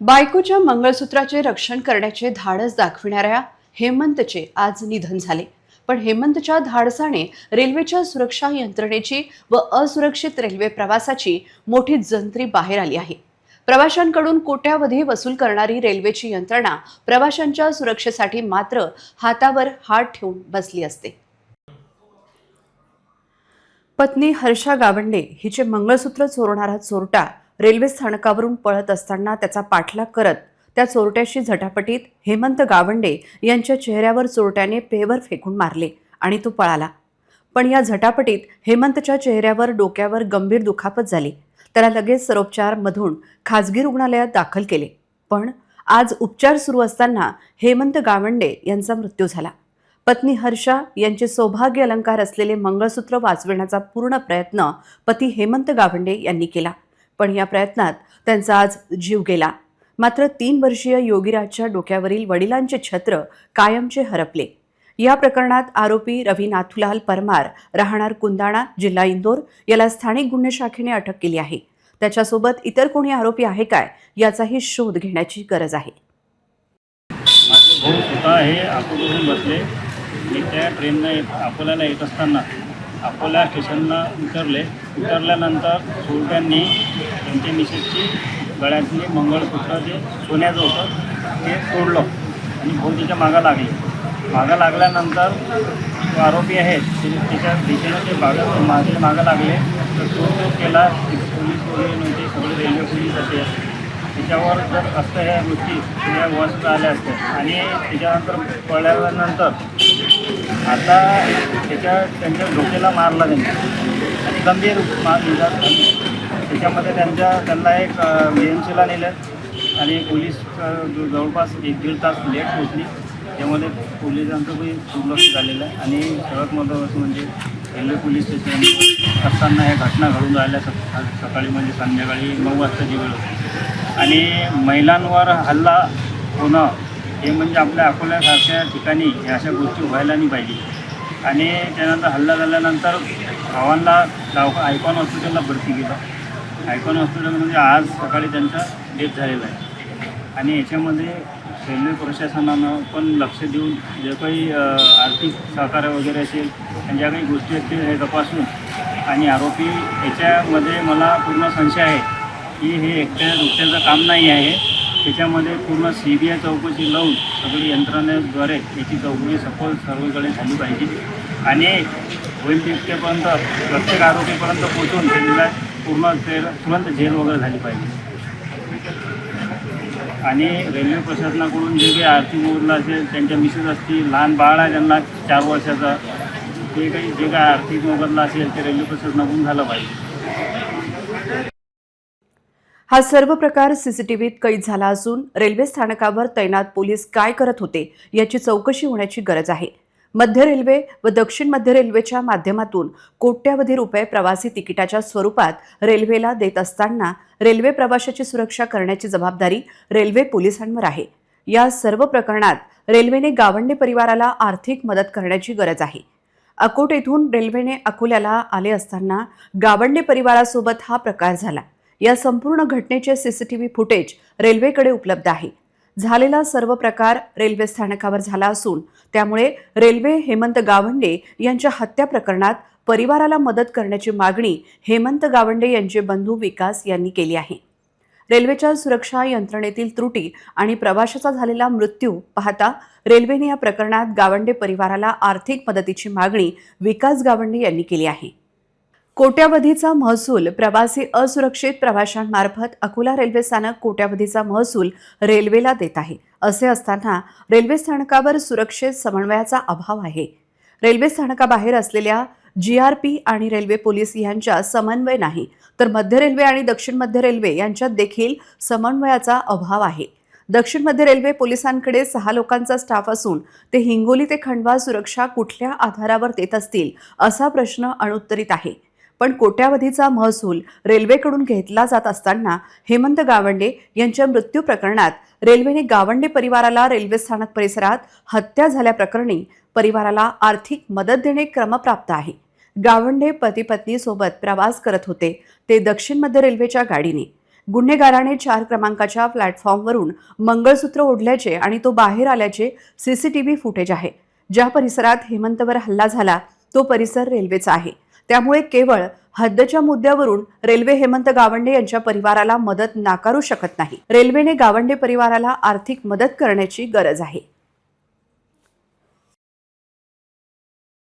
बायकोच्या मंगळसूत्राचे रक्षण करण्याचे धाडस दाखविणाऱ्या हेमंतचे आज निधन झाले. पण हेमंतच्या धाडसाने रेल्वेच्या सुरक्षा यंत्रणेची व असुरक्षित रेल्वे प्रवासाची मोठी जंत्री बाहेर आली आहे. प्रवाशांकडून कोट्यावधी वसूल करणारी रेल्वेची यंत्रणा प्रवाशांच्या सुरक्षेसाठी मात्र हातावर हात ठेवून बसली असते. पत्नी हर्षा गावंडे हिचे मंगळसूत्र चोरणारा चोरटा रेल्वे स्थानकावरून पळत असताना त्याचा पाठलाग करत त्या चोरट्याशी झटापटीत हेमंत गावंडे यांच्या चेहऱ्यावर चोरट्याने पेवर फेकून मारले आणि तो पळाला. पण या झटापटीत हेमंतच्या चेहऱ्यावर डोक्यावर गंभीर दुखापत झाली. त्याला लगेच सरोपचारमधून खाजगी रुग्णालयात दाखल केले. पण आज उपचार सुरू असताना हेमंत गावंडे यांचा मृत्यू झाला. पत्नी हर्षा यांचे सौभाग्य अलंकार असलेले मंगळसूत्र वाचविण्याचा पूर्ण प्रयत्न पती हेमंत गावंडे यांनी केला. पण या प्रयत्नात त्यांचा आज जीव गेला. मात्र तीन वर्षीय योगीराजच्या डोक्यावरील वडिलांचे छत्र कायमचे हरपले. या प्रकरणात आरोपी रवी नाथुलाल परमार राहणार कुंदाणा जिल्हा इंदोर याला स्थानिक गुन्हे शाखेने अटक केली आहे. त्याच्यासोबत इतर कोणी आरोपी आहे काय याचाही शोध घेण्याची गरज आहे. बसले. मी त्या ट्रेननं अकोल्याला येत असताना अकोला स्टेशनला उतरले. उतरल्यानंतर चोरट्यांनी त्यांच्या मिसेसची गळ्यातली मंगळसूत्र जे सोन्याचं होतं ते तोडलं आणि भोवतीच्या मागं लागले. मागं लागल्यानंतर जो आरोपी आहे ते त्याच्या दिशेनं ते मागं मागे मागं लागले. तर तो जो केला पोलीस वगैरे नव्हते सगळे रेल्वे पोलीस असे त्याच्यावर जर असतं ह्या गोष्टी त्या वस्त आल्या असत्या आणि त्याच्यानंतर पळल्यानंतर आता त्याच्या त्यांच्या डोक्याला मारला त्यांनी. गंभीर मार झाली. त्याच्यामध्ये त्यांच्या त्यांना एक बी नेलं आणि पोलीस जो- जवळपास एक दीड तास लेट पोचली त्यामध्ये पोलिसांचं पण दुर्लक्ष झालेलं आहे आणि सर्वात महत्त्वाचं म्हणजे रेल्वे पोलीस स्टेशन असताना ह्या घटना घडून राहिल्या सकाळी म्हणजे संध्याकाळी नऊ वाजताची वेळ होती. आणि महिलांवर हल्ला होणं हे म्हणजे आपल्या अकोल्यासारख्या ठिकाणी ह्या अशा गोष्टी व्हायला नाही पाहिजे. आणि त्यानंतर हल्ला झाल्यानंतर भावांना गाव आयकॉन हॉस्पिटलला भरती केलं. आयकॉन हॉस्पिटल म्हणजे आज सकाळी त्यांचा डेथ झालेला आहे. आणि याच्यामध्ये रेल्वे प्रशासनानं पण लक्ष देऊन जे काही आर्थिक सहकार्य वगैरे असेल आणि ज्या काही गोष्टी असतील हे तपासून आणि आरोपी याच्यामध्ये मला पूर्ण संशय आहे की हे एकट्या दुसऱ्याचं काम नाही आहे. त्याच्यामध्ये पूर्ण सी बी आय चौकशी लावून सगळी यंत्रणेद्वारे याची चौकशी सफल सर्वकडे झाली पाहिजे. आणि होईल तितकेपर्यंत प्रत्येक आरोपीपर्यंत पोहोचून त्यांना पूर्ण ते तुरंत झेल वगैरे झाली पाहिजे. आणि रेल्वे प्रशासनाकडून जे काही आर्थिक मोबदला असेल त्यांच्या मिसेस असतील लहान बाळ आहे त्यांना चार वर्षाचा ते काही जे काही आर्थिक मोबदला असेल ते रेल्वे प्रशासनाकडून झालं पाहिजे. हा सर्व प्रकार सीसीटीव्हीत कैद झाला असून रेल्वे स्थानकावर तैनात पोलीस काय करत होते याची चौकशी होण्याची गरज आहे. मध्य रेल्वे व दक्षिण मध्य रेल्वेच्या माध्यमातून कोट्यावधी रुपये प्रवासी तिकिटाच्या स्वरूपात रेल्वेला देत असताना रेल्वे प्रवाशाची सुरक्षा करण्याची जबाबदारी रेल्वे पोलिसांवर आहे. या सर्व प्रकरणात रेल्वेने गावंडे परिवाराला आर्थिक मदत करण्याची गरज आहे. अकोट येथून रेल्वेने अकोल्याला आले असताना गावंडे परिवारासोबत हा प्रकार झाला. या संपूर्ण घटनेचे सीसीटीव्ही फुटेज रेल्वेकडे उपलब्ध आहे. झालेला सर्व प्रकार रेल्वे स्थानकावर झाला असून त्यामुळे रेल्वे हेमंत गावंडे यांच्या हत्या प्रकरणात परिवाराला मदत करण्याची मागणी हेमंत गावंडे यांचे बंधू विकास यांनी केली आहे. रेल्वेच्या सुरक्षा यंत्रणेतील त्रुटी आणि प्रवाशाचा झालेला मृत्यू पाहता रेल्वेने या प्रकरणात गावंडे परिवाराला आर्थिक मदतीची मागणी विकास गावंडे यांनी केली आहे. कोट्यावधीचा महसूल प्रवासी असुरक्षित प्रवाशांमार्फत अकोला रेल्वे स्थानक कोट्यावधीचा महसूल रेल्वेला देत आहे. असे असताना रेल्वे स्थानकावर सुरक्षित समन्वयाचा अभाव आहे. रेल्वे स्थानकाबाहेर असलेल्या जी आर पी आणि रेल्वे पोलीस यांच्या समन्वय नाही तर मध्य रेल्वे आणि दक्षिण मध्य रेल्वे यांच्यात देखील समन्वयाचा अभाव आहे. दक्षिण मध्य रेल्वे पोलिसांकडे सहा लोकांचा स्टाफ असून ते हिंगोली ते खंडवा सुरक्षा कुठल्या आधारावर देत असतील असा प्रश्न अनुत्तरित आहे. पण कोट्यावधीचा महसूल रेल्वेकडून घेतला जात असताना हेमंत गावंडे यांच्या मृत्यू प्रकरणात रेल्वेने गावंडे परिवाराला रेल्वे स्थानक परिसरात हत्या झाल्याप्रकरणी परिवाराला आर्थिक मदत देणे क्रमप्राप्त आहे. गावंडे पती पत्नी सोबत प्रवास करत होते ते दक्षिण मध्य रेल्वेच्या गाडीने. गुन्हेगाराने चार क्रमांकाच्या प्लॅटफॉर्मवरून मंगळसूत्र ओढल्याचे आणि तो बाहेर आल्याचे सीसीटीव्ही फुटेज आहे. ज्या परिसरात हेमंतवर हल्ला झाला तो परिसर रेल्वेचा आहे. त्यामुळे केवळ हद्दच्या मुद्द्यावरून रेल्वे हेमंत गावंडे यांच्या परिवाराला मदत नाकारू शकत नाही. रेल्वेने गावंडे परिवाराला आर्थिक मदत करण्याची गरज आहे.